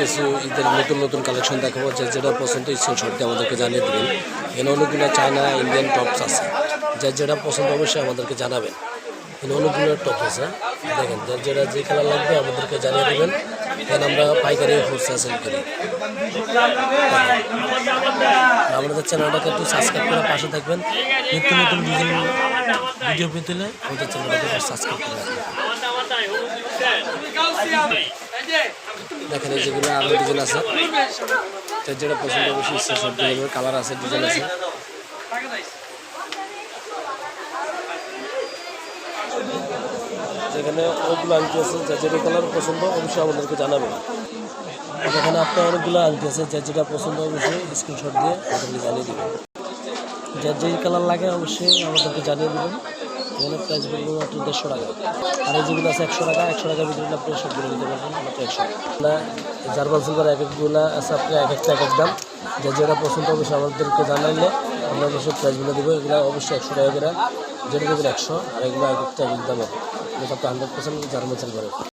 কিছু ঈদের নতুন নতুন কালেকশন দেখাবো, যে যেটা পছন্দ স্ক্রিনশট দিয়ে আমাদেরকে জানিয়ে দেবেন। এখানে অনেকগুলো চায়না ইন্ডিয়ান টপস আছে। যার যেটা পছন্দ অবশ্যই আমাদেরকে জানাবেন। এখানে অনেকগুলো টপস আছে। দেখেন যার যেটা যে কালার লাগবে আমাদেরকে জানিয়ে দেবেন। এখানে আমরা পাইকারি হোলসেল সেল করি। আমাদের চ্যানেলটাকে একটু সাবস্ক্রাইব করে পাশে থাকবেন। নিত্য নতুন ভিডিও পেতে আমাদের চ্যানেলটাকে সাবস্ক্রাইব করে রাখবেন। দেখেন এই যেগুলো আরও ডিজাইন আছে তো যেটা পছন্দ অবশ্যই ইচ্ছা সব ডিজাইনের কালার আছে ডিজাইন আছে। যেখানে অনেকগুলো আংটি আছে যা যেটা কালার পছন্দ, অবশ্যই আমাদেরকে জানাবেন। যেখানে আপনার অনেকগুলো আংটি আছে যা যেটা পছন্দ অবশ্যই স্ক্রিনশট দিয়ে আমাদেরকে জানিয়ে দেবেন। যার যেই কালার লাগে, অবশ্যই আমাদেরকে জানিয়ে দেবেন। এখানে প্রাইস বলব মাত্র দেড়শো টাকা। আর এই যেগুলো আছে একশো টাকা, একশো টাকার ভিতরে আপনি সবগুলো নিতে পারবেন, মাত্র একশো টাকা। জার্মান সিলভার এক একগুলো আছে আপনার এক একটা এক এক দাম। যে যেটা পছন্দ অবশ্যই আমাদেরকে জানাইলে আমরা অবশ্যই প্রাইসগুলো দেবো, এগুলো অবশ্যই একশো টাকা করে, যেটা দেবেন একশো, আর এগুলো এক একটা এক দাম হবে। এটা হান্ড্রেড পার্সেন্ট জার্মান সিলভারের